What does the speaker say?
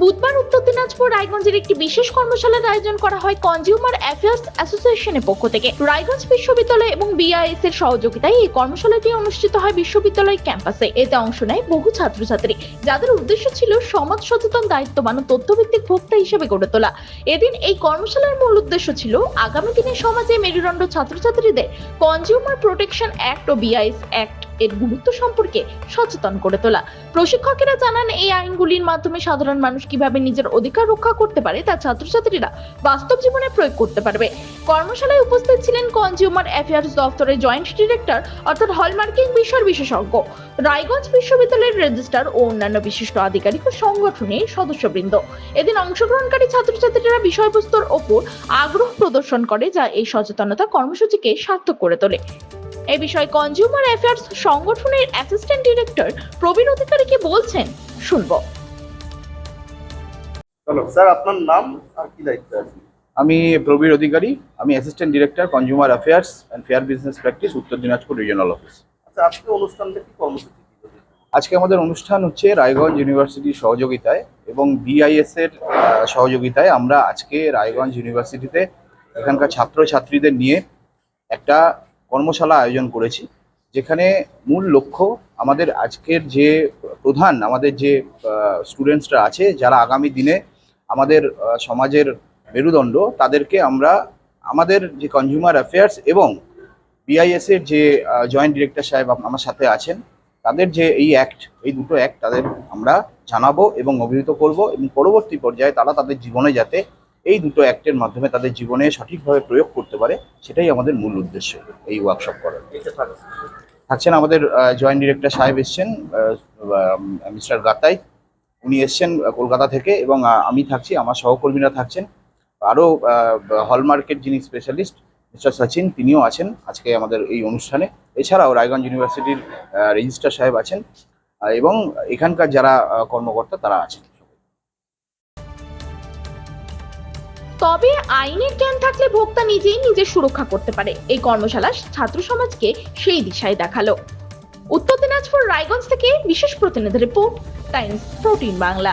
বুধবার উত্তর দিনাজপুর রায়গঞ্জের একটি বিশেষ কর্মশালার আয়োজন করা হয় কনজিউমার অ্যাফেয়ার্স অ্যাসোসিয়েশনের পক্ষ থেকে। রায়গঞ্জ বিশ্ববিদ্যালয় এবং বিআইএস এর সহযোগিতায় এই কর্মশালাটি অনুষ্ঠিত হয় বিশ্ববিদ্যালয় ক্যাম্পাসে। এতে অংশ নেয় বহু ছাত্রছাত্রী, যাদের উদ্দেশ্য ছিল সমাজ সচেতন, দায়িত্ববান ও তথ্যভিত্তিক ভোক্তা হিসেবে গড়ে তোলা। এদিন এই কর্মশালার মূল উদ্দেশ্য ছিল আগামী দিনে সমাজে মেরুদণ্ড ছাত্রছাত্রীদের কনজিউমার প্রোটেকশন অ্যাক্ট ও বিআইএস অ্যাক্ট এর গুরুত্ব সম্পর্কে সচেতন করে তোলা। প্রশিক্ষকেরা জানান, এই আইনগুলির মাধ্যমে সাধারণ মানুষ কীভাবে নিজের অধিকার রক্ষা করতে পারে তা ছাত্রছাত্রীরা বাস্তব জীবনে প্রয়োগ করতে পারবে। কর্মশালায় উপস্থিত ছিলেন কনজিউমার অ্যাফেয়ার্স দফতরের জয়েন্ট ডিরেক্টর অর্থাৎ হলমার্কিং বিষয়ের বিশেষজ্ঞ। রায়গঞ্জ বিশ্ববিদ্যালয়ের রেজিস্ট্রার ও অন্যান্য বিশিষ্ট আধিকারিক ও সংগঠনের সদস্যবৃন্দ। এদিন অংশগ্রহণকারী ছাত্রছাত্রীরা বিষয়বস্তুর ওপর আগ্রহ প্রদর্শন করে, যা এই সচেতনতা কর্মসূচিকে সার্থক করে তোলে। এই বিষয়ে কনজিউমার অ্যাফেয়ার্স সংগঠনের অ্যাসিস্ট্যান্ট ডিরেক্টর প্রবীণ অধিকারী কি বলছেন? শুনব। চলো স্যার আপনার নাম আর কি দায়িত্ব আছে আমি প্রবীর অধিকারী আমি assistant director consumer affairs and fair business practice Uttar Dinajpur regional office আচ্ছা আজকে অনুষ্ঠানটা কি কর্মসূচি আজকে আমাদের অনুষ্ঠান হচ্ছে রায়গঞ্জ ইউনিভার্সিটির সহযোগিতায় এবং বিআইএস এর সহযোগিতায় আমরা আজকে রায়গঞ্জ ইউনিভার্সিটিতে এখানকার ছাত্রছাত্রীদের নিয়ে একটা কর্মশালা আয়োজন করেছি, যেখানে মূল লক্ষ্য আমাদের আজকের যে প্রধান, আমাদের যে স্টুডেন্টসরা আছে, যারা আগামী দিনে আমাদের সমাজের মেরুদণ্ড, তাদেরকে আমরা আমাদের যে কনজিউমার অ্যাফেয়ার্স এবং বিআইএস এর যে জয়েন্ট ডিরেক্টর সাহেব আমার সাথে আছেন, তাদের যে এই অ্যাক্ট এই দুটো অ্যাক্ট তাদের আমরা জানাব এবং অভিহিত করব এবং পরবর্তী পর্যায়ে তারা তাদের জীবনে যাতে এই দুটো অ্যাক্টের মাধ্যমে তাদের জীবনে সঠিকভাবে প্রয়োগ করতে পারে, সেটাই আমাদের মূল উদ্দেশ্য এই ওয়ার্কশপ করার। থাকছেন আমাদের জয়েন্ট ডিরেক্টর সাহেব এসছেন মিস্টার গাতাই। উনি এসছেন কলকাতা থেকে এবং আমি থাকছি, আমার সহকর্মীরা থাকছেন। আরও হলমার্কের যিনি স্পেশালিস্ট মিস্টার সচিন, তিনিও আছেন আজকে আমাদের এই অনুষ্ঠানে। এছাড়াও রায়গঞ্জ ইউনিভার্সিটির রেজিস্ট্রার সাহেব আছেন। এবং এখানকার যারা কর্মকর্তা তারা আছেন। তবে আইনের জ্ঞান থাকলে ভোক্তা নিজেই নিজের সুরক্ষা করতে পারে। এই কর্মশালা ছাত্র সমাজকে সেই দিশায় দেখাল। উত্তর দিনাজপুর রায়গঞ্জ থেকে বিশেষ প্রতিনিধি রিপোর্ট, টাইমস প্রোটিন বাংলা।